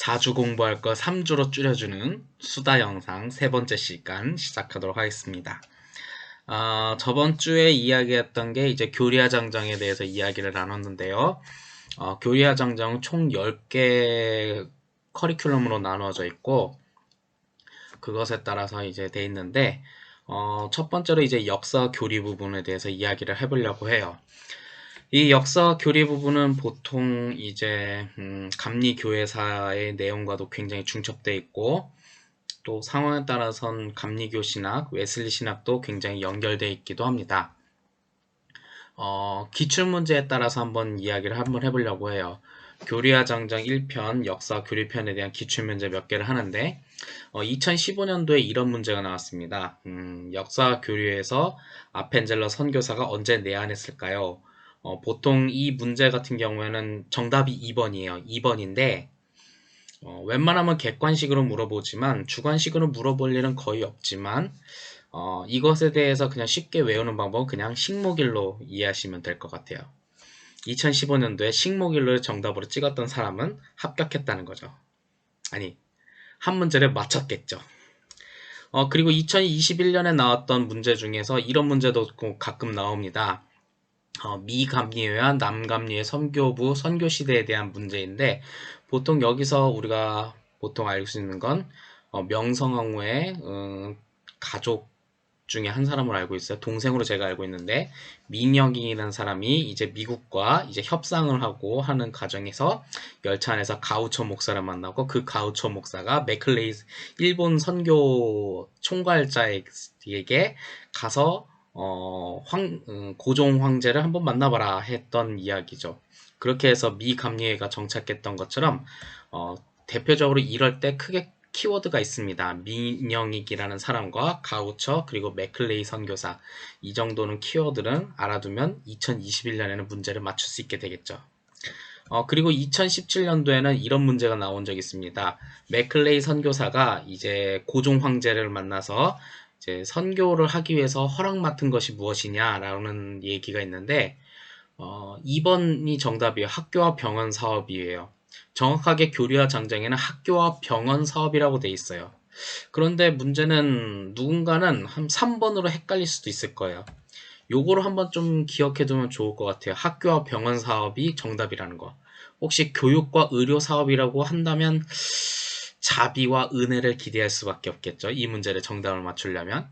4주 공부할 거 3주로 줄여주는 수다 영상 세 번째 시간 시작하도록 하겠습니다. 어, 저번 주에 이야기했던 게 이제 교리화 장정에 대해서 이야기를 나눴는데요. 어, 교리화 장정은 총 10개 커리큘럼으로 나누어져 있고 그것에 따라서 이제 돼 있는데 어, 첫 번째로 이제 역사 교리 부분에 대해서 이야기를 해보려고 해요. 이 역사 교리 부분은 보통 이제 음, 감리 교회사의 내용과도 굉장히 중첩돼 있고 또 상황에 따라선 감리교 신학, 웨슬리 신학도 굉장히 연결돼 있기도 합니다. 어, 기출 문제에 따라서 한번 이야기를 한번 해보려고 해요. 교리화 장정 1편 역사 교리편에 대한 기출 문제 몇 개를 하는데 어, 2015년도에 이런 문제가 나왔습니다. 음, 역사 교류에서 아펜젤러 선교사가 언제 내한했을까요? 어, 보통 이 문제 같은 경우에는 정답이 2번이에요. 2번인데 어, 웬만하면 객관식으로 물어보지만 주관식으로 물어볼 일은 거의 없지만 어, 이것에 대해서 그냥 쉽게 외우는 방법은 그냥 식목일로 이해하시면 될 것 같아요. 2015년도에 식목일로 정답으로 찍었던 사람은 합격했다는 거죠. 아니, 한 문제를 맞췄겠죠. 어, 그리고 2021년에 나왔던 문제 중에서 이런 문제도 가끔 나옵니다. 어, 미감리회와 남감리회 선교부 선교 시대에 대한 문제인데 보통 여기서 우리가 보통 알 수 있는 건 어, 명성황후의 음, 가족 중에 한 사람으로 알고 있어요. 동생으로 제가 알고 있는데 민혁이라는 사람이 이제 미국과 이제 협상을 하고 하는 과정에서 열차 안에서 가우처 목사를 만나고 그 가우처 목사가 맥클레이 일본 선교 총괄자에게 가서 어, 황, 음, 고종 황제를 한번 만나봐라 했던 이야기죠. 그렇게 해서 미 감리회가 정착했던 것처럼 어, 대표적으로 이럴 때 크게 키워드가 있습니다. 민영익이라는 사람과 가우처 그리고 맥클레이 선교사 이 정도는 키워드는 알아두면 2021년에는 문제를 맞출 수 있게 되겠죠. 어, 그리고 2017년도에는 이런 문제가 나온 적이 있습니다. 맥클레이 선교사가 이제 고종 황제를 만나서 이제 선교를 하기 위해서 허락 맡은 것이 무엇이냐라는 얘기가 있는데 어, 2번이 정답이에요. 학교와 병원 사업이에요. 정확하게 교류와 장정에는 학교와 병원 사업이라고 돼 있어요. 그런데 문제는 누군가는 한 3번으로 헷갈릴 수도 있을 거예요. 요거를 한번 좀 기억해 두면 좋을 것 같아요. 학교와 병원 사업이 정답이라는 거. 혹시 교육과 의료 사업이라고 한다면 자비와 은혜를 기대할 수밖에 없겠죠. 이 문제를 정답을 맞추려면.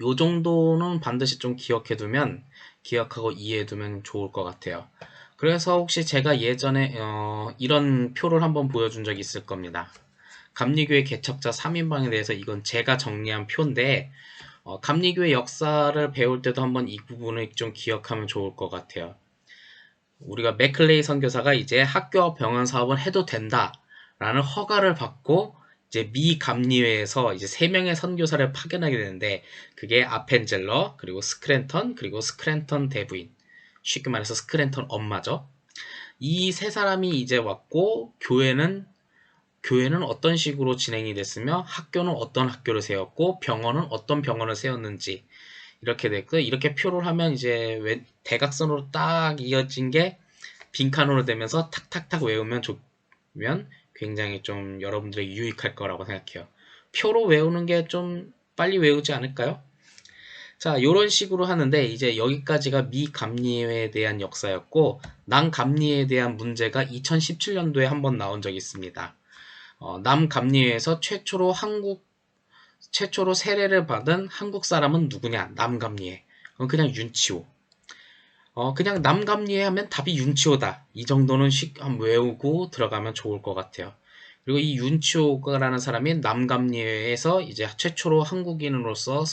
요 정도는 반드시 좀 기억해 두면 기억하고 이해해 두면 좋을 것 같아요. 그래서 혹시 제가 예전에 어, 이런 표를 한번 보여준 적이 있을 겁니다. 감리교회 개척자 3인방에 대해서 이건 제가 정리한 표인데 어, 감리교회 역사를 배울 때도 한번 이 부분을 좀 기억하면 좋을 것 같아요. 우리가 맥클레이 선교사가 이제 학교와 병원 사업을 해도 된다 라는 허가를 받고 이제 미 감리회에서 이제 세 명의 선교사를 파견하게 되는데 그게 아펜젤러 그리고 스크랜턴 그리고 스크랜턴 대부인 쉽게 말해서 스크랜턴 엄마죠. 이 세 사람이 이제 왔고 교회는 교회는 어떤 식으로 진행이 됐으며 학교는 어떤 학교를 세웠고 병원은 어떤 병원을 세웠는지 이렇게 됐고 이렇게 표를 하면 이제 대각선으로 딱 이어진 게 빈칸으로 되면서 탁탁탁 외우면 좋으면 굉장히 좀 여러분들에게 유익할 거라고 생각해요. 표로 외우는 게 좀 빨리 외우지 않을까요? 자, 이런 식으로 하는데 이제 여기까지가 미감리회에 대한 역사였고 남감리회에 대한 문제가 2017년도에 한번 나온 적이 있습니다. 어, 남감리회에서 최초로 한국 최초로 세례를 받은 한국 사람은 누구냐? 남감리회. 그냥 윤치호. 어, 그냥 남감리회 하면 답이 윤치호다. 이 정도는 쉽, 외우고 들어가면 좋을 것 같아요. 그리고 이 윤치호가라는 사람이 남감리회에서 이제 최초로 한국인으로서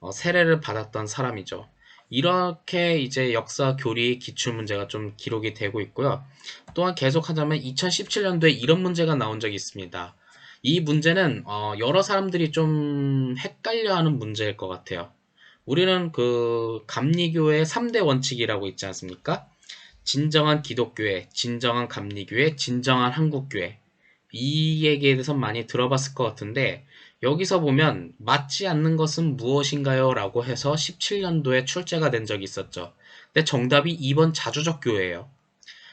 어, 세례를 받았던 사람이죠. 이렇게 이제 역사 교리 기출 문제가 좀 기록이 되고 있고요. 또한 계속하자면 2017년도에 이런 문제가 나온 적이 있습니다. 이 문제는 어, 여러 사람들이 좀 헷갈려하는 문제일 것 같아요. 우리는 그 감리교의 3대 원칙이라고 있지 않습니까? 진정한 기독교회, 진정한 감리교회, 진정한 한국교회. 이 얘기에 대해서 많이 들어봤을 것 같은데 여기서 보면 맞지 않는 것은 무엇인가요? 라고 해서 17년도에 출제가 된 적이 있었죠. 근데 정답이 2번 자주적 교회예요.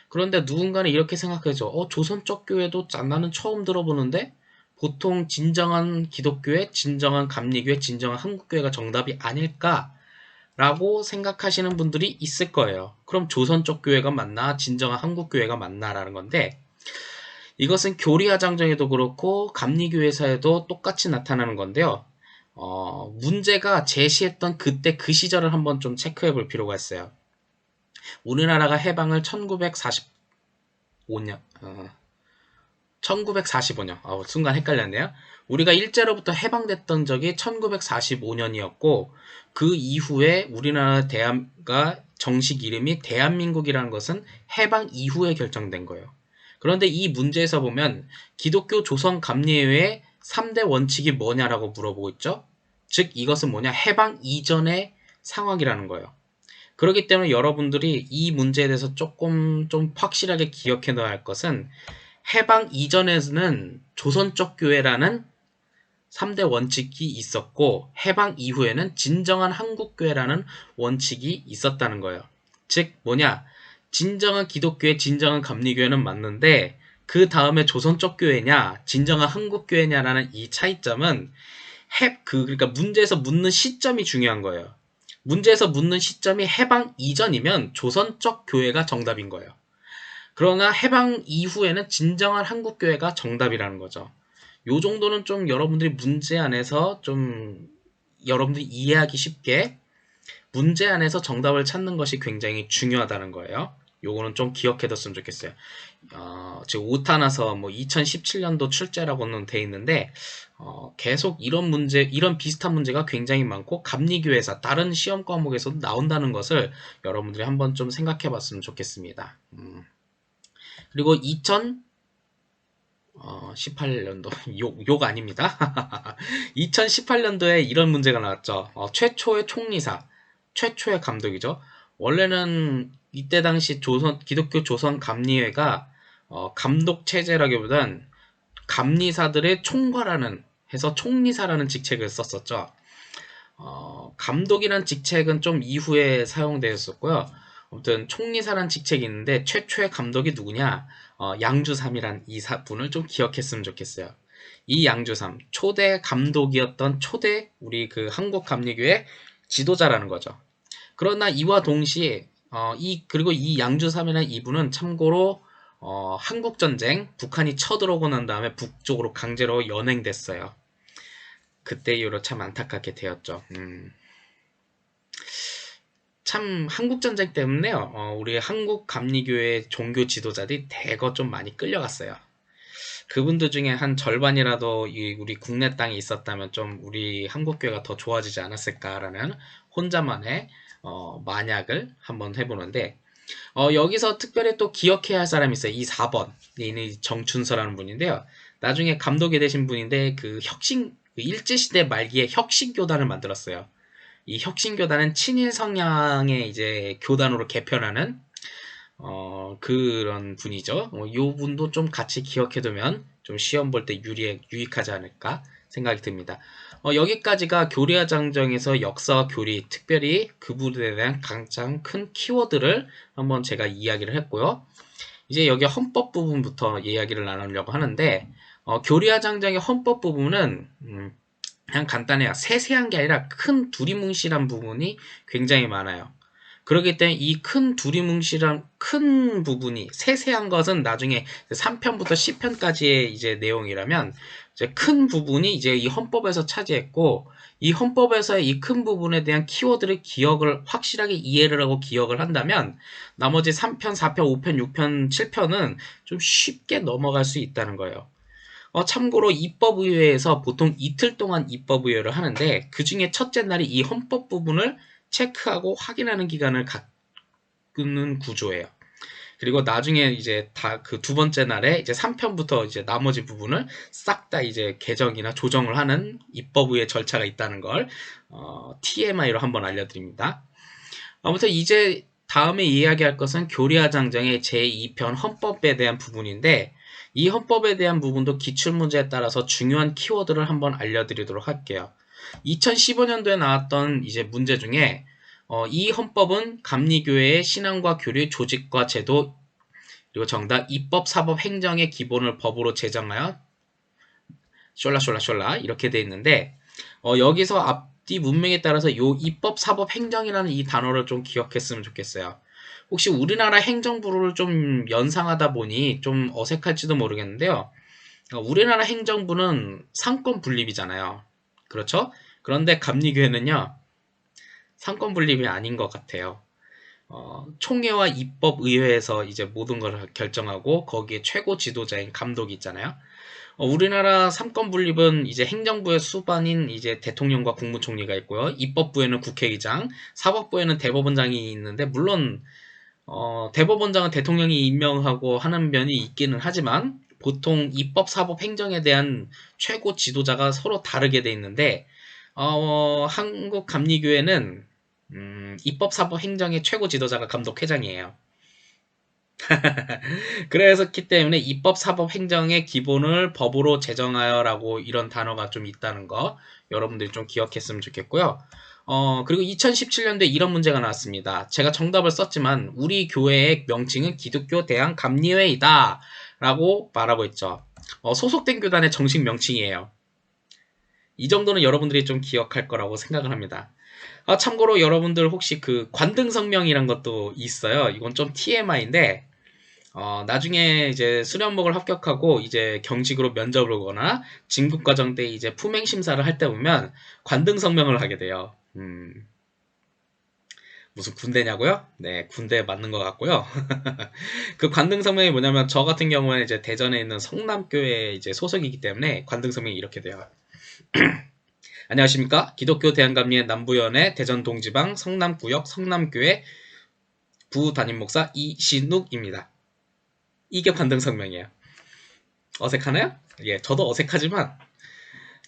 그런데 누군가는 이렇게 생각하죠. 어, 조선족 교회도 짠 나는 처음 들어보는데 보통 진정한 기독교회, 진정한 감리교회, 진정한 한국교회가 정답이 아닐까라고 생각하시는 분들이 있을 거예요. 그럼 조선족 교회가 맞나, 진정한 한국교회가 맞나라는 건데 이것은 교리화 장정에도 그렇고 감리교회사에도 똑같이 나타나는 건데요. 어, 문제가 제시했던 그때 그 시절을 한번 좀 체크해 볼 필요가 있어요. 우리나라가 해방을 1945년, 어, 1945년, 어, 순간 헷갈렸네요. 우리가 일제로부터 해방됐던 적이 1945년이었고, 그 이후에 우리나라 대한가 정식 이름이 대한민국이라는 것은 해방 이후에 결정된 거예요. 그런데 이 문제에서 보면 기독교 조선 감리회의 3대 원칙이 뭐냐라고 물어보고 있죠. 즉 이것은 뭐냐 해방 이전의 상황이라는 거예요. 그렇기 때문에 여러분들이 이 문제에 대해서 조금 좀 확실하게 기억해 둬야 할 것은 해방 이전에는 조선적 교회라는 3대 원칙이 있었고 해방 이후에는 진정한 한국교회라는 원칙이 있었다는 거예요. 즉 뭐냐 진정한 기독교회 진정한 감리교회는 맞는데 그 다음에 조선적 교회냐 진정한 한국교회냐라는 이 차이점은 해, 그 그러니까 문제에서 묻는 시점이 중요한 거예요. 문제에서 묻는 시점이 해방 이전이면 조선적 교회가 정답인 거예요. 그러나 해방 이후에는 진정한 한국 교회가 정답이라는 거죠. 요 정도는 좀 여러분들이 문제 안에서 좀 여러분들이 이해하기 쉽게 문제 안에서 정답을 찾는 것이 굉장히 중요하다는 거예요. 요거는 좀 기억해뒀으면 좋겠어요. 어, 지금 오타나서 뭐 2017년도 출제라고는 돼 있는데 어, 계속 이런 문제, 이런 비슷한 문제가 굉장히 많고 감리교회사 다른 시험 과목에서도 나온다는 것을 여러분들이 한번 좀 생각해봤으면 좋겠습니다. 음. 그리고 2018년도 욕, 욕 아닙니다. 2018년도에 이런 문제가 나왔죠. 어, 최초의 총리사, 최초의 감독이죠. 원래는 이때 당시 조선 기독교 조선 감리회가 어, 감독 체제라기보단 감리사들의 총괄하는 해서 총리사라는 직책을 썼었죠. 어, 감독이란 직책은 좀 이후에 사용되었었고요. 아무튼 총리사란 직책이 있는데 최초의 감독이 누구냐? 어, 양주삼이란 이 분을 좀 기억했으면 좋겠어요. 이 양주삼 초대 감독이었던 초대 우리 그 한국 감리교의 지도자라는 거죠. 그러나 이와 동시에 어, 이 그리고 이 양주삼이라는 이분은 참고로 어, 한국 전쟁 북한이 쳐들어오고 난 다음에 북쪽으로 강제로 연행됐어요. 그때 이후로 참 안타깝게 되었죠. 음. 참 한국 전쟁 때문에요. 어, 우리 한국 감리교회 종교 지도자들이 대거 좀 많이 끌려갔어요. 그분들 중에 한 절반이라도 우리 국내 땅에 있었다면 좀 우리 한국교회가 더 좋아지지 않았을까라는 혼자만의 어, 만약을 한번 해보는데 어, 여기서 특별히 또 기억해야 할 사람이 있어요. 이 4번 이 정춘서라는 분인데요. 나중에 감독이 되신 분인데 그 혁신 그 일제시대 말기에 혁신교단을 만들었어요. 이 혁신교단은 친일 성향의 이제 교단으로 개편하는 어, 그런 분이죠. 어, 이 분도 좀 같이 기억해두면 좀 시험 볼때 유익하지 않을까 생각이 듭니다. 어, 여기까지가 교리화 장정에서 역사와 교리, 특별히 그분에 대한 가장 큰 키워드를 한번 제가 이야기를 했고요. 이제 여기 헌법 부분부터 이야기를 나누려고 하는데 어, 교리화 장정의 헌법 부분은 음, 그냥 간단해요. 세세한 게 아니라 큰 두리뭉실한 부분이 굉장히 많아요. 그렇기 때문에 이 큰 두리뭉실한 큰 부분이 세세한 것은 나중에 3편부터 10편까지의 이제 내용이라면 이제 큰 부분이 이제 이 헌법에서 차지했고 이 헌법에서의 이 큰 부분에 대한 키워드를 기억을 확실하게 이해를 하고 기억을 한다면 나머지 3편, 4편, 5편, 6편, 7편은 좀 쉽게 넘어갈 수 있다는 거예요. 어, 참고로 입법의회에서 보통 이틀 동안 입법의회를 하는데 그 중에 첫째 날이 이 헌법 부분을 체크하고 확인하는 기간을 갖는 구조예요. 그리고 나중에 이제 다 그 두 번째 날에 이제 3편부터 이제 나머지 부분을 싹 다 이제 개정이나 조정을 하는 입법의회 절차가 있다는 걸 어, TMI로 한번 알려드립니다. 아무튼 이제 다음에 이야기할 것은 교리화 장정의 제2편 헌법에 대한 부분인데 이 헌법에 대한 부분도 기출문제에 따라서 중요한 키워드를 한번 알려드리도록 할게요. 2015년도에 나왔던 이제 문제 중에 어, 이 헌법은 감리교회의 신앙과 교리, 조직과 제도 그리고 정답 입법, 사법, 행정의 기본을 법으로 제정하여 숄라숄라숄라 이렇게 돼 있는데 어, 여기서 앞뒤 문맥에 따라서 요 입법, 사법, 행정이라는 이 단어를 좀 기억했으면 좋겠어요. 혹시 우리나라 행정부를 좀 연상하다 보니 좀 어색할지도 모르겠는데요. 어, 우리나라 행정부는 상권 분립이잖아요. 그렇죠? 그런데 감리교회는요, 상권 분립이 아닌 것 같아요. 어, 총회와 입법의회에서 이제 모든 걸 결정하고 거기에 최고 지도자인 감독이 있잖아요. 어, 우리나라 삼권 분립은 이제 행정부의 수반인 이제 대통령과 국무총리가 있고요. 입법부에는 국회의장, 사법부에는 대법원장이 있는데 물론 어, 대법원장은 대통령이 임명하고 하는 면이 있기는 하지만 보통 입법, 사법, 행정에 대한 최고 지도자가 서로 다르게 돼 있는데 어, 한국 감리교회는 음, 입법, 사법, 행정의 최고 지도자가 감독 회장이에요. 그래서기 때문에 입법, 사법, 행정의 기본을 법으로 제정하여라고 이런 단어가 좀 있다는 거 여러분들이 좀 기억했으면 좋겠고요. 어, 그리고 2017년도에 이런 문제가 나왔습니다. 제가 정답을 썼지만 우리 교회의 명칭은 기독교 대한 감리회이다 라고 말하고 있죠. 어, 소속된 교단의 정식 명칭이에요. 이 정도는 여러분들이 좀 기억할 거라고 생각을 합니다. 아, 참고로 여러분들 혹시 그 관등성명이란 것도 있어요. 이건 좀 TMI인데 어, 나중에 이제 수련목을 합격하고 이제 경직으로 면접을 오거나 진급과정 때 이제 품행 심사를 할 때 보면 관등성명을 하게 돼요. 음, 무슨 군대냐고요? 네, 군대에 맞는 것 같고요. 그 관등성명이 뭐냐면 저 같은 경우에는 이제 대전에 있는 성남교회 이제 소속이기 때문에 관등성명이 이렇게 돼요. 안녕하십니까? 기독교 대한감리회 남부연회 대전 동지방 성남구역 성남교회 부 담임 목사 이신욱입니다. 이게 관등성명이에요. 어색하나요? 예, 저도 어색하지만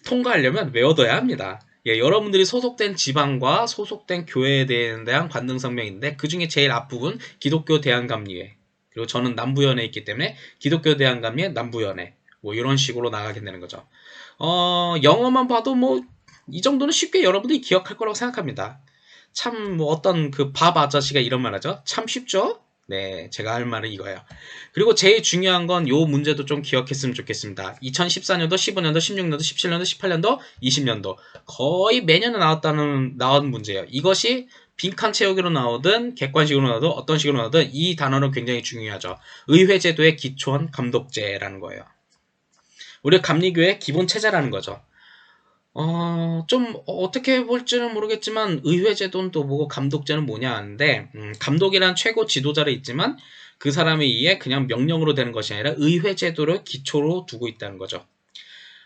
통과하려면 외워둬야 합니다. 예, 여러분들이 소속된 지방과 소속된 교회에 대한 관등 성명인데 그 중에 제일 앞부분 기독교 대한감리회 그리고 저는 남부연에 있기 때문에 기독교 대한감리회 남부연회 뭐 이런 식으로 나가게 되는 거죠. 어, 영어만 봐도 뭐 이 정도는 쉽게 여러분들이 기억할 거라고 생각합니다. 참 뭐 어떤 그 밥 아저씨가 이런 말 하죠. 참 쉽죠? 네, 제가 할 말은 이거예요. 그리고 제일 중요한 건 요 문제도 좀 기억했으면 좋겠습니다. 2014년도, 15년도, 16년도, 17년도, 18년도, 20년도 거의 매년에 나왔다는 나온 문제예요. 이것이 빈칸 채우기로 나오든 객관식으로 나오든 어떤 식으로 나오든 이 단어는 굉장히 중요하죠. 의회 제도의 기초한 감독제라는 거예요. 우리 감리교의 기본 체제라는 거죠. 어, 좀 어떻게 볼지는 모르겠지만 의회제도는 또 뭐고 감독제는 뭐냐 하는데 음, 감독이란 최고 지도자를 있지만 그 사람에 의해 그냥 명령으로 되는 것이 아니라 의회제도를 기초로 두고 있다는 거죠.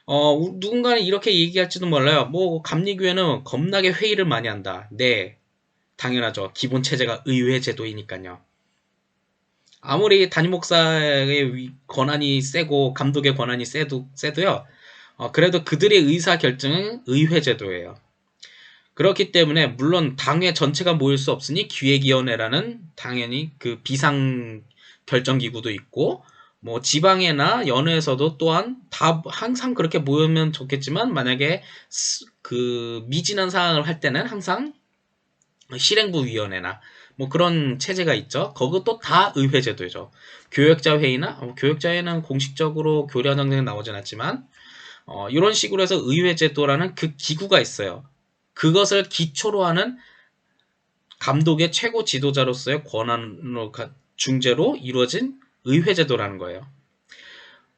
어, 누군가는 이렇게 얘기할지도 몰라요. 뭐 감리교회는 겁나게 회의를 많이 한다. 네, 당연하죠. 기본 체제가 의회제도이니까요. 아무리 담임 목사의 권한이 세고 감독의 권한이 세도 세도요. 어, 그래도 그들의 의사 결정은 의회 제도예요. 그렇기 때문에 물론 당회 전체가 모일 수 없으니 기획위원회라는 당연히 그 비상 결정기구도 있고 뭐 지방에나 연회에서도 또한 다 항상 그렇게 모이면 좋겠지만 만약에 그 미진한 사항을 할 때는 항상 실행부 위원회나 뭐 그런 체제가 있죠. 그것도 다 의회 제도죠. 교역자 회의나 어, 교역자 회의는 공식적으로 교류장정에 나오진 않지만 어, 이런 식으로 해서 의회 제도라는 그 기구가 있어요. 그것을 기초로 하는 감독의 최고 지도자로서의 권한으로 중재로 이루어진 의회 제도라는 거예요.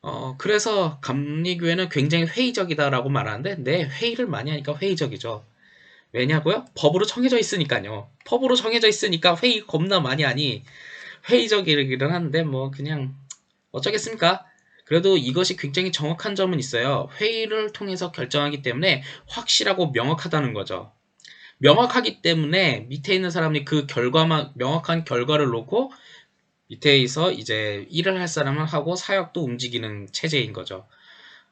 어, 그래서 감리교회는 굉장히 회의적이다라고 말하는데, 네, 회의를 많이 하니까 회의적이죠. 왜냐고요? 법으로 정해져 있으니까요. 법으로 정해져 있으니까 회의 겁나 많이 하니 회의적이기는 한데, 뭐, 그냥, 어쩌겠습니까? 그래도 이것이 굉장히 정확한 점은 있어요. 회의를 통해서 결정하기 때문에 확실하고 명확하다는 거죠. 명확하기 때문에 밑에 있는 사람이 그 결과만 명확한 결과를 놓고 밑에서 이제 일을 할 사람을 하고 사역도 움직이는 체제인 거죠.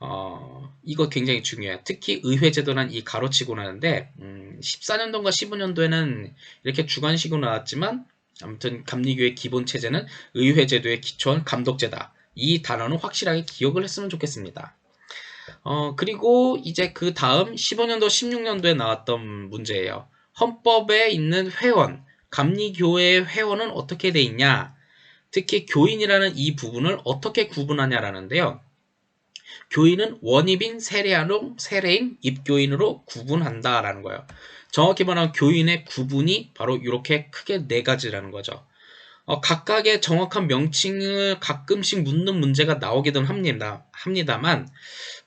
어, 이거 굉장히 중요해요. 특히 의회제도란 이 가로치고 나는데, 음, 14년도인가 15년도에는 이렇게 주관식으로 나왔지만, 아무튼 감리교의 기본 체제는 의회제도의 기초한 감독제다. 이 단어는 확실하게 기억을 했으면 좋겠습니다. 어, 그리고 이제 그 다음 15년도, 16년도에 나왔던 문제예요. 헌법에 있는 회원, 감리교회의 회원은 어떻게 돼 있냐? 특히 교인이라는 이 부분을 어떻게 구분하냐라는데요. 교인은 원입인 세례하동 세례인 입교인으로 구분한다라는 거예요. 정확히 말하면 교인의 구분이 바로 이렇게 크게 네 가지라는 거죠. 어, 각각의 정확한 명칭을 가끔씩 묻는 문제가 나오기는 합니다. 합니다만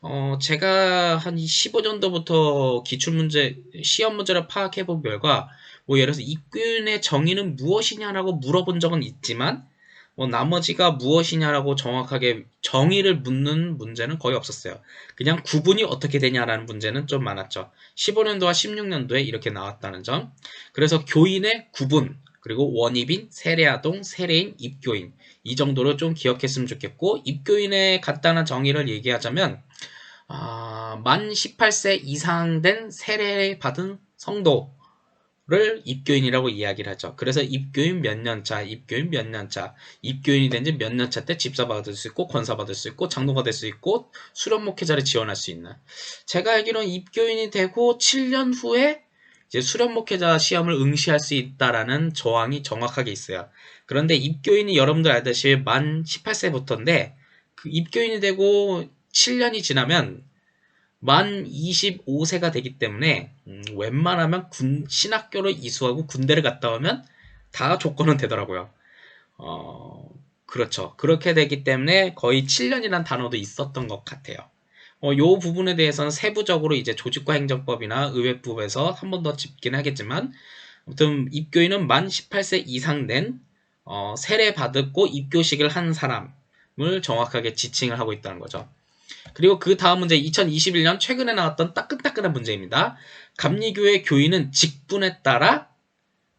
어, 제가 한 15년도부터 기출문제, 시험 문제를 파악해 본 결과 뭐 예를 들어서 입교인의 정의는 무엇이냐라고 물어본 적은 있지만 뭐 나머지가 무엇이냐라고 정확하게 정의를 묻는 문제는 거의 없었어요. 그냥 구분이 어떻게 되냐라는 문제는 좀 많았죠. 15년도와 16년도에 이렇게 나왔다는 점. 그래서 교인의 구분, 그리고 원입인, 세례아동, 세례인, 입교인 이 정도로 좀 기억했으면 좋겠고 입교인의 간단한 정의를 얘기하자면 아, 만 18세 이상 된 세례 받은 성도를 입교인이라고 이야기를 하죠. 그래서 입교인 몇 년차, 입교인 몇 년차, 입교인이 된 지 몇 년차 때 집사 받을 수 있고 권사 받을 수 있고 장로가 될 수 있고 수련 목회자를 지원할 수 있는. 제가 알기로는 입교인이 되고 7년 후에 이제 수련 목회자 시험을 응시할 수 있다라는 조항이 정확하게 있어요. 그런데 입교인이 여러분들 알다시피 만 18세부터인데 그 입교인이 되고 7년이 지나면 만 25세가 되기 때문에 음, 웬만하면 군 신학교를 이수하고 군대를 갔다 오면 다 조건은 되더라고요. 어, 그렇죠. 그렇게 되기 때문에 거의 7년이라는 단어도 있었던 것 같아요. 어, 요 부분에 대해서는 세부적으로 이제 조직과 행정법이나 의회법에서 한 번 더 짚긴 하겠지만, 아무튼 입교인은 만 18세 이상 된 어, 세례 받았고 입교식을 한 사람을 정확하게 지칭을 하고 있다는 거죠. 그리고 그 다음 문제 2021년 최근에 나왔던 따끈따끈한 문제입니다. 감리교회 교인은 직분에 따라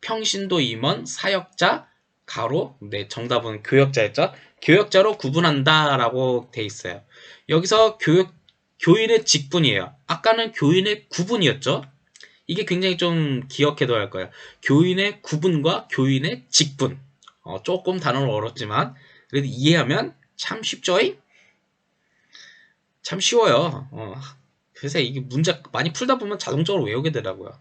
평신도 임원, 사역자, 가로, 네, 정답은 교역자였죠. 교역자로 구분한다라고 돼 있어요. 여기서 교역, 교인의 직분이에요. 아까는 교인의 구분이었죠. 이게 굉장히 좀 기억해둬야 할 거예요. 교인의 구분과 교인의 직분. 어, 조금 단어는 어렵지만, 그래도 이해하면 참 쉽죠잉? 참 쉬워요. 어, 그래서 이게 문제 많이 풀다 보면 자동적으로 외우게 되더라고요.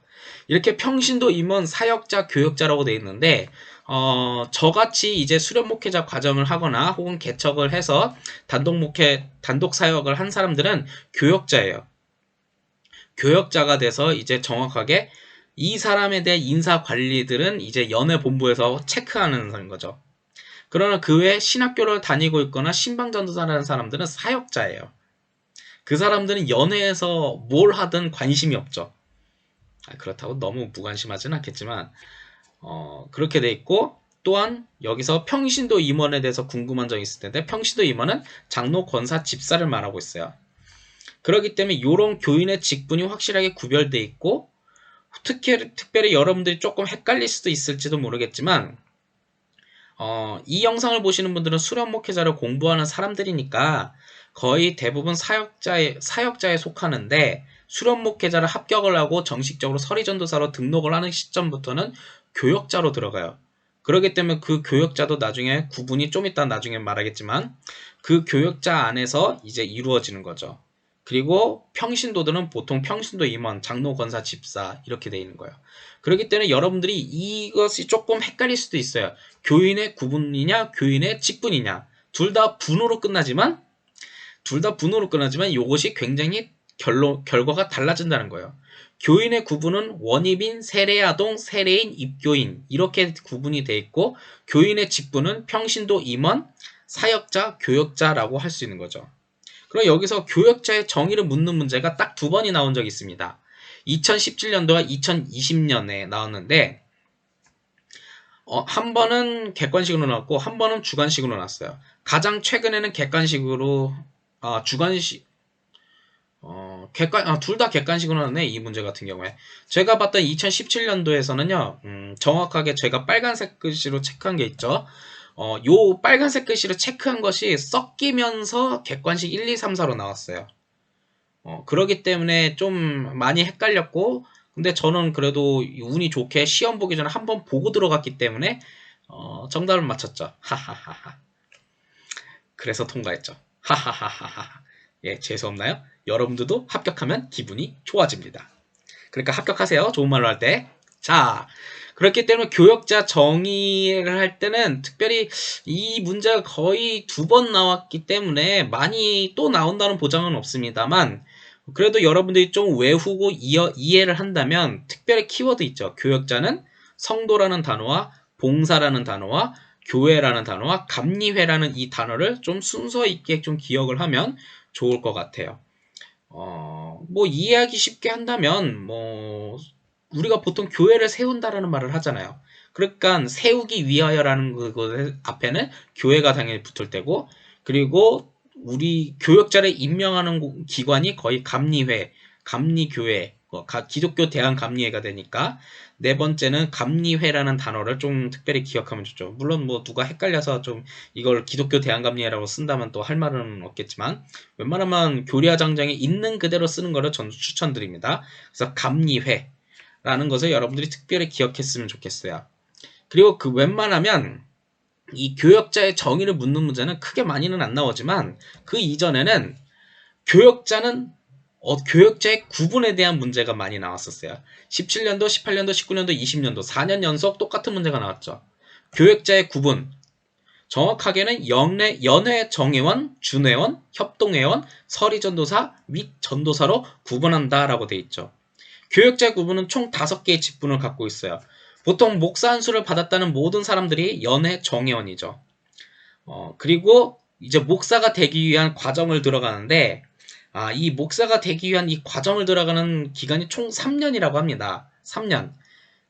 이렇게 평신도 임원, 사역자, 교역자라고 되어 있는데 어, 저같이 이제 수련 목회자 과정을 하거나 혹은 개척을 해서 단독 목회, 단독 사역을 한 사람들은 교역자예요. 교역자가 돼서 이제 정확하게 이 사람에 대한 인사 관리들은 이제 연회 본부에서 체크하는 거죠. 그러나 그 외에 신학교를 다니고 있거나 신방전도사라는 사람들은 사역자예요. 그 사람들은 연애에서 뭘 하든 관심이 없죠. 아, 그렇다고 너무 무관심하지는 않겠지만 어, 그렇게 돼 있고 또한 여기서 평신도 임원에 대해서 궁금한 점이 있을 텐데 평신도 임원은 장로 권사 집사를 말하고 있어요. 그렇기 때문에 이런 교인의 직분이 확실하게 구별돼 있고 특히 특별히 여러분들이 조금 헷갈릴 수도 있을지도 모르겠지만 어, 이 영상을 보시는 분들은 수련 목회자를 공부하는 사람들이니까 거의 대부분 사역자에, 사역자에 속하는데 수련 목회자를 합격을 하고 정식적으로 서리전도사로 등록을 하는 시점부터는 교역자로 들어가요. 그렇기 때문에 그 교역자도 나중에 구분이 좀 이따 나중에 말하겠지만 그 교역자 안에서 이제 이루어지는 거죠. 그리고 평신도들은 보통 평신도 임원, 장로, 권사, 집사 이렇게 돼 있는 거예요. 그렇기 때문에 여러분들이 이것이 조금 헷갈릴 수도 있어요. 교인의 구분이냐, 교인의 직분이냐. 둘 다 분으로 끝나지만 둘 다 분으로 끝나지만 이것이 굉장히 결로, 결과가 달라진다는 거예요. 교인의 구분은 원입인, 세례아동, 세례인, 입교인 이렇게 구분이 돼 있고 교인의 직분은 평신도 임원, 사역자, 교역자라고 할 수 있는 거죠. 그럼 여기서 교역자의 정의를 묻는 문제가 딱 두 번이 나온 적이 있습니다. 2017년도와 2020년에 나왔는데 어, 한 번은 객관식으로 나왔고 한 번은 주관식으로 나왔어요. 가장 최근에는 객관식으로 아, 주관식 어, 객관, 아, 둘 다 객관식으로 나왔네, 이 문제 같은 경우에. 제가 봤던 2017년도에서는요, 음, 정확하게 제가 빨간색 글씨로 체크한 게 있죠. 어, 요 빨간색 글씨로 체크한 것이 섞이면서 객관식 1, 2, 3, 4로 나왔어요. 어, 그러기 때문에 좀 많이 헷갈렸고, 근데 저는 그래도 운이 좋게 시험 보기 전에 한 번 보고 들어갔기 때문에, 어, 정답을 맞췄죠. 하하하하. 그래서 통과했죠. 하하하하하. 예, 재수없나요? 여러분들도 합격하면 기분이 좋아집니다. 그러니까 합격하세요. 좋은 말로 할 때. 자, 그렇기 때문에 교역자 정의를 할 때는 특별히 이 문제가 거의 두 번 나왔기 때문에 많이 또 나온다는 보장은 없습니다만 그래도 여러분들이 좀 외우고 이어, 이해를 한다면 특별히 키워드 있죠. 교역자는 성도라는 단어와 봉사라는 단어와 교회라는 단어와 감리회라는 이 단어를 좀 순서 있게 좀 기억을 하면 좋을 것 같아요. 어, 뭐 이해하기 쉽게 한다면 뭐 우리가 보통 교회를 세운다라는 말을 하잖아요. 그러니까 세우기 위하여라는 그것 앞에는 교회가 당연히 붙을 때고 그리고 우리 교역자를 임명하는 기관이 거의 감리회, 감리교회, 뭐 기독교 대한 감리회가 되니까 네 번째는 감리회라는 단어를 좀 특별히 기억하면 좋죠. 물론 뭐 누가 헷갈려서 좀 이걸 기독교 대한 감리회라고 쓴다면 또 할 말은 없겠지만 웬만하면 교리화 장장에 있는 그대로 쓰는 거를 저는 추천드립니다. 그래서 감리회라는 것을 여러분들이 특별히 기억했으면 좋겠어요. 그리고 그 웬만하면 이 교역자의 정의를 묻는 문제는 크게 많이는 안 나오지만 그 이전에는 교역자는 어, 교역자의 구분에 대한 문제가 많이 나왔었어요. 17년도, 18년도, 19년도, 20년도 4년 연속 똑같은 문제가 나왔죠. 교역자의 구분. 정확하게는 연회, 연회 정회원, 준회원, 협동회원, 서리전도사 및 전도사로 구분한다라고 돼 있죠. 교역자의 구분은 총 5개의 직분을 갖고 있어요. 보통 목사 한 수를 받았다는 모든 사람들이 연회 정회원이죠. 어, 그리고 이제 목사가 되기 위한 과정을 들어가는데 아, 이 목사가 되기 위한 이 과정을 들어가는 기간이 총 3년이라고 합니다. 3년.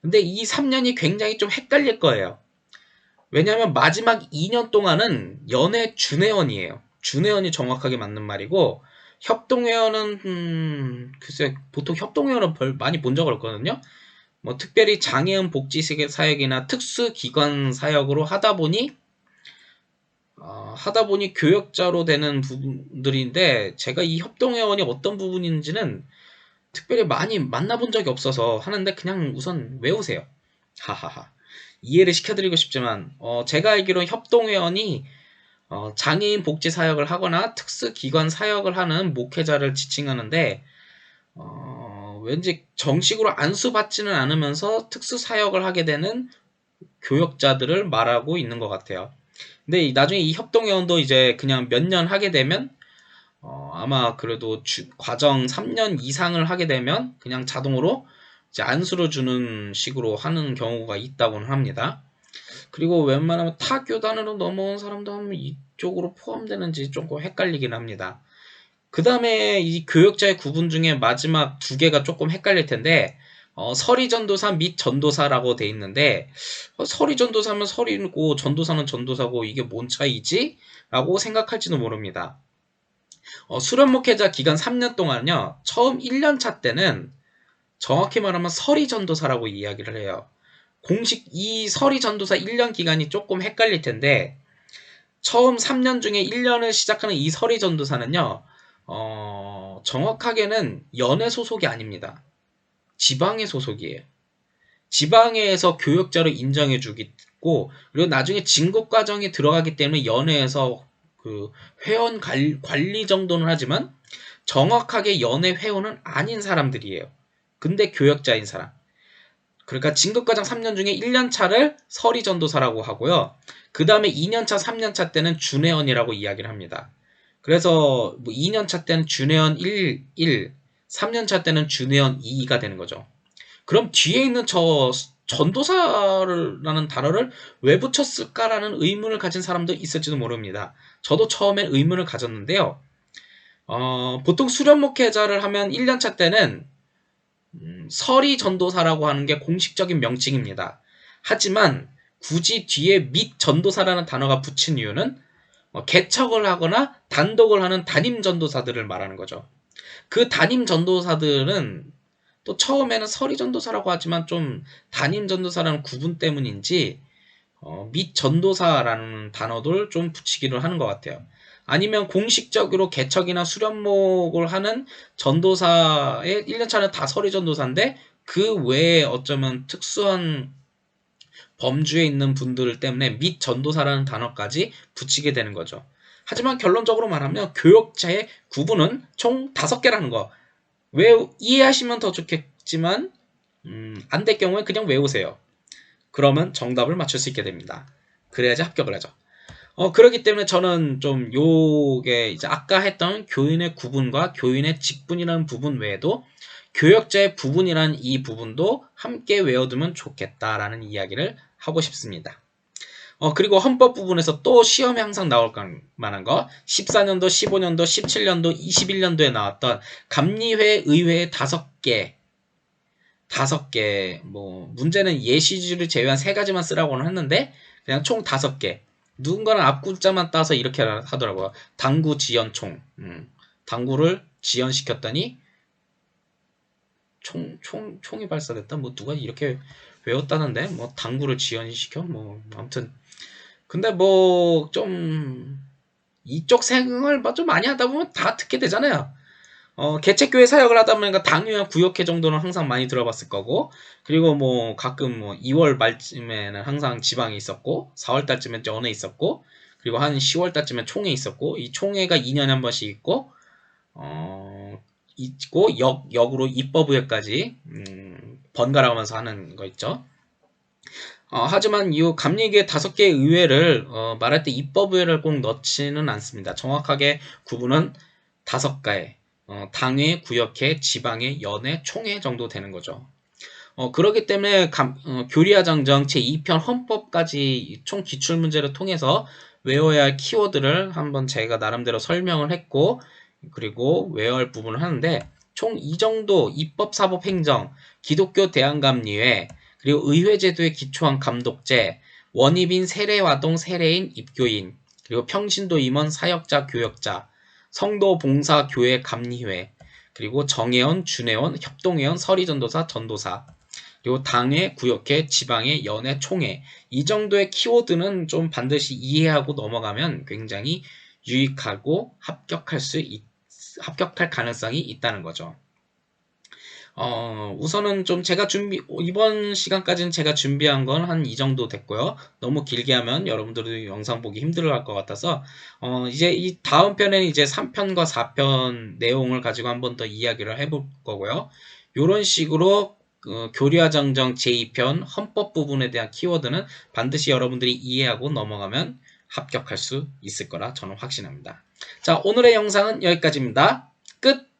근데 이 3년이 굉장히 좀 헷갈릴 거예요. 왜냐하면 마지막 2년 동안은 연애 준회원이에요. 준회원이 정확하게 맞는 말이고 협동회원은 음, 글쎄 보통 협동회원은 별 많이 본 적은 없거든요. 뭐 특별히 장애인 복지 사역이나 특수기관 사역으로 하다 보니 어, 하다 보니 교역자로 되는 부분들인데 제가 이 협동회원이 어떤 부분인지는 특별히 많이 만나본 적이 없어서 하는데 그냥 우선 외우세요. 하하하. 이해를 시켜드리고 싶지만 어, 제가 알기로 협동회원이 어, 장애인 복지 사역을 하거나 특수기관 사역을 하는 목회자를 지칭하는데 어, 왠지 정식으로 안수받지는 않으면서 특수 사역을 하게 되는 교역자들을 말하고 있는 것 같아요. 근데 나중에 이 협동회원도 이제 그냥 몇 년 하게 되면 어, 아마 그래도 주, 과정 3년 이상을 하게 되면 그냥 자동으로 이제 안수를 주는 식으로 하는 경우가 있다고는 합니다. 그리고 웬만하면 타 교단으로 넘어온 사람도 하면 이쪽으로 포함되는지 조금 헷갈리긴 합니다. 그 다음에 이 교역자의 구분 중에 마지막 두 개가 조금 헷갈릴 텐데 어, 서리 전도사 및 전도사라고 돼 있는데 어, 서리 전도사면 서리고 전도사는 전도사고 이게 뭔 차이지? 라고 생각할지도 모릅니다. 어, 수련 목회자 기간 3년 동안요. 처음 1년차 때는 정확히 말하면 서리 전도사라고 이야기를 해요. 공식 이 서리 전도사 1년 기간이 조금 헷갈릴 텐데 처음 3년 중에 1년을 시작하는 이 서리 전도사는요. 어, 정확하게는 연애 소속이 아닙니다. 지방의 소속이에요. 지방에서 교역자로 인정해주고 그리고 나중에 진급 과정에 들어가기 때문에 연회에서 그 회원 관리 정도는 하지만 정확하게 연회 회원은 아닌 사람들이에요. 근데 교역자인 사람. 그러니까 진급과정 3년 중에 1년 차를 서리전도사라고 하고요. 그 다음에 2년 차, 3년 차 때는 준회원이라고 이야기를 합니다. 그래서 뭐 2년 차 때는 준회원 1, 1, 3년차 때는 준회원 2가 되는 거죠. 그럼 뒤에 있는 저 전도사라는 단어를 왜 붙였을까라는 의문을 가진 사람도 있을지도 모릅니다. 저도 처음에 의문을 가졌는데요. 어, 보통 수련 목회자를 하면 1년차 때는 음, 설이 전도사라고 하는 게 공식적인 명칭입니다. 하지만 굳이 뒤에 및 전도사라는 단어가 붙인 이유는 어, 개척을 하거나 단독을 하는 단임 전도사들을 말하는 거죠. 그 담임 전도사들은 또 처음에는 서리 전도사라고 하지만 좀 담임 전도사라는 구분 때문인지 어, 및 전도사라는 단어들 좀 붙이기를 하는 것 같아요. 아니면 공식적으로 개척이나 수련목을 하는 전도사의 1년차는 다 서리 전도사인데 그 외에 어쩌면 특수한 범주에 있는 분들 때문에 및 전도사라는 단어까지 붙이게 되는 거죠. 하지만 결론적으로 말하면 교역자의 구분은 총 다섯 개라는 거. 왜 이해하시면 더 좋겠지만 음, 안 될 경우에 그냥 외우세요. 그러면 정답을 맞출 수 있게 됩니다. 그래야지 합격을 하죠. 어, 그렇기 때문에 저는 좀 요게 이제 아까 했던 교인의 구분과 교인의 직분이라는 부분 외에도 교역자의 부분이라는 이 부분도 함께 외워두면 좋겠다라는 이야기를 하고 싶습니다. 어, 그리고 헌법 부분에서 또 시험에 항상 나올 만한 거 14년도, 15년도, 17년도, 21년도에 나왔던 감리회 의회의 다섯 개 다섯 개, 뭐, 문제는 예시주를 제외한 세 가지만 쓰라고는 했는데, 그냥 총 다섯 개. 누군가는 앞글자만 따서 이렇게 하더라고요. 당구 지연총. 음, 당구를 지연시켰더니, 총, 총, 총이 발사됐다? 뭐, 누가 이렇게 외웠다는데? 뭐, 당구를 지연시켜? 뭐, 아무튼. 근데 뭐, 좀, 이쪽 생을 좀 많이 하다 보면 다 듣게 되잖아요. 어, 개척교회 사역을 하다 보니까 당회와 구역회 정도는 항상 많이 들어봤을 거고, 그리고 뭐 가끔 뭐 2월 말쯤에는 항상 지방에 있었고, 4월 달쯤엔 전에 있었고, 그리고 한 10월 달쯤엔 총회 있었고, 이 총회가 2년에 한 번씩 있고, 어, 있고, 역, 역으로 입법의회까지, 음, 번갈아가면서 하는 거 있죠. 어, 하지만 이 감리교회 다섯 개의 의회를 어, 말할 때 입법의회를 꼭 넣지는 않습니다. 정확하게 구분은 다섯 가의 어, 당회, 구역회, 지방회, 연회, 총회 정도 되는 거죠. 어, 그렇기 때문에 감, 어, 교리화장정 제2편 헌법까지 총 기출문제를 통해서 외워야 할 키워드를 한번 제가 나름대로 설명을 했고 그리고 외워야 할 부분을 하는데 총 이 정도 입법, 사법, 행정, 기독교 대한감리회 그리고 의회 제도에 기초한 감독제, 원입인 세례화동 세례인 입교인 그리고 평신도 임원 사역자 교역자 성도 봉사 교회 감리회 그리고 정회원, 준회원, 협동회원, 서리전도사, 전도사 그리고 당회, 구역회, 지방회, 연회, 총회 이 정도의 키워드는 좀 반드시 이해하고 넘어가면 굉장히 유익하고 합격할 수 있, 합격할 가능성이 있다는 거죠. 어, 우선은 좀 제가 준비, 이번 시간까지는 제가 준비한 건 한 이 정도 됐고요. 너무 길게 하면 여러분들도 영상 보기 힘들어 할 것 같아서, 어, 이제 이 다음 편에는 이제 3편과 4편 내용을 가지고 한 번 더 이야기를 해볼 거고요. 이런 식으로 그 교리화정정 제2편 헌법 부분에 대한 키워드는 반드시 여러분들이 이해하고 넘어가면 합격할 수 있을 거라 저는 확신합니다. 자, 오늘의 영상은 여기까지입니다. 끝!